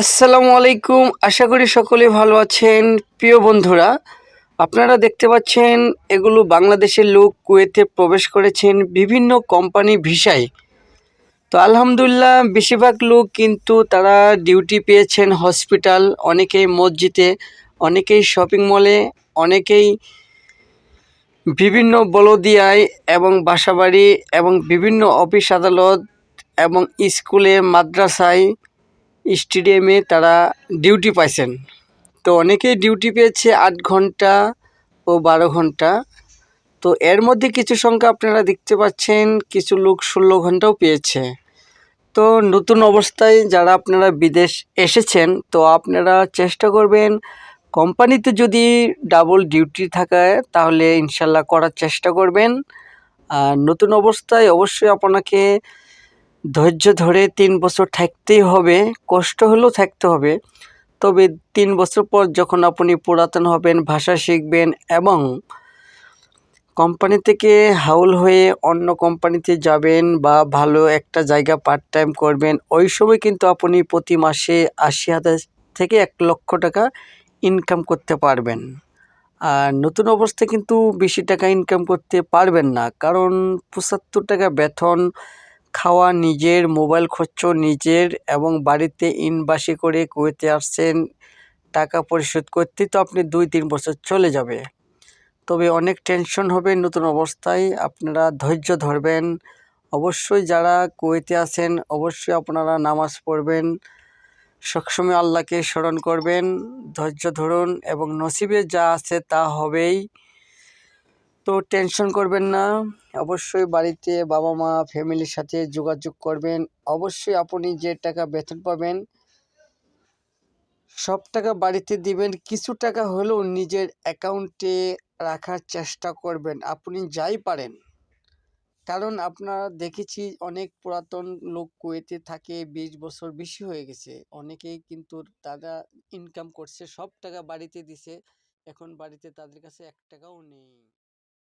আসসালামু আলাইকুম। আশা করি সকলে ভালো আছেন। প্রিয় বন্ধুরা, আপনারা দেখতে পাচ্ছেন, এগুলো বাংলাদেশের লোক কুয়েতে প্রবেশ করেছেন বিভিন্ন কোম্পানি ভিসায়। তো আলহামদুলিল্লাহ, বেশিরভাগ লোক কিন্তু তারা ডিউটি পেয়েছেন হসপিটাল, অনেকেই মসজিদে, অনেকেই শপিং মলে, অনেকেই বিভিন্ন বলদিয়ায় এবং বাসাবাড়ি এবং বিভিন্ন অফিস আদালত এবং স্কুলে, মাদ্রাসায় স্টেডিয়ামে তারা ডিউটি পাইছেন। তো অনেকেই ডিউটি পেয়েছে আট ঘণ্টা ও বারো ঘণ্টা। তো এর মধ্যে কিছু সংখ্যা আপনারা দেখতে পাচ্ছেন, কিছু লোক ষোলো ঘন্টাও পেয়েছে। তো নতুন অবস্থায় যারা আপনারা বিদেশ এসেছেন, তো আপনারা চেষ্টা করবেন কোম্পানিতে যদি ডাবল ডিউটি থাকায় তাহলে ইনশাল্লাহ করার চেষ্টা করবেন। আর নতুন অবস্থায় অবশ্যই আপনাকে ধৈর্য ধরে তিন বছর থাকতেই হবে, কষ্ট হলেও থাকতে হবে। তবে তিন বছর পর যখন আপনি পুরাতন হবেন, ভাষা শিখবেন এবং কোম্পানি থেকে হাউল হয়ে অন্য কোম্পানিতে যাবেন বা ভালো একটা জায়গা পার্ট টাইম করবেন, ওই সময় কিন্তু আপনি প্রতি মাসে আশি হাজার থেকে এক লক্ষ টাকা ইনকাম করতে পারবেন। আর নতুন অবস্থায় কিন্তু বেশি টাকা ইনকাম করতে পারবেন না, কারণ পঁচাত্তর টাকা বেতন খাওয়া, নিজের মোবাইল খরচ নিজের এবং বাড়িতে ইনবাসি করে কুয়েতে আসছেন, টাকা পরিশোধ করতে তো আপনি দুই তিন বছর চলে যাবে। তবে অনেক টেনশন হবে নতুন অবস্থায়, আপনারা ধৈর্য ধরবেন। অবশ্যই যারা কুয়েতে আছেন, অবশ্যই আপনারা নামাজ পড়বেন। সবসময় আল্লাহকে স্মরণ করবেন, ধৈর্য ধরুন এবং নসিবে যা আছে তা হবেই। তো টেনশন করবেন না। অবশ্যই বাড়িতে বাবা মা ফ্যামিলির সাথে যোগাযোগ করবেন। অবশ্যই আপনি যে টাকা বেতন পাবেন, সব টাকা বাড়িতে দিবেন। কিছু টাকা হলেও নিজের অ্যাকাউন্টে রাখার চেষ্টা করবেন। আপনি যাই পারেন। কারণ আপনারা দেখেছি অনেক পুরাতন লোক কুয়েতে থাকে, বিশ বছর বেশি হয়ে গেছে। অনেকেই কিন্তু তারা ইনকাম করছে, সব টাকা বাড়িতে দিছে। এখন বাড়িতে তাদের কাছে এক টাকাও নেই।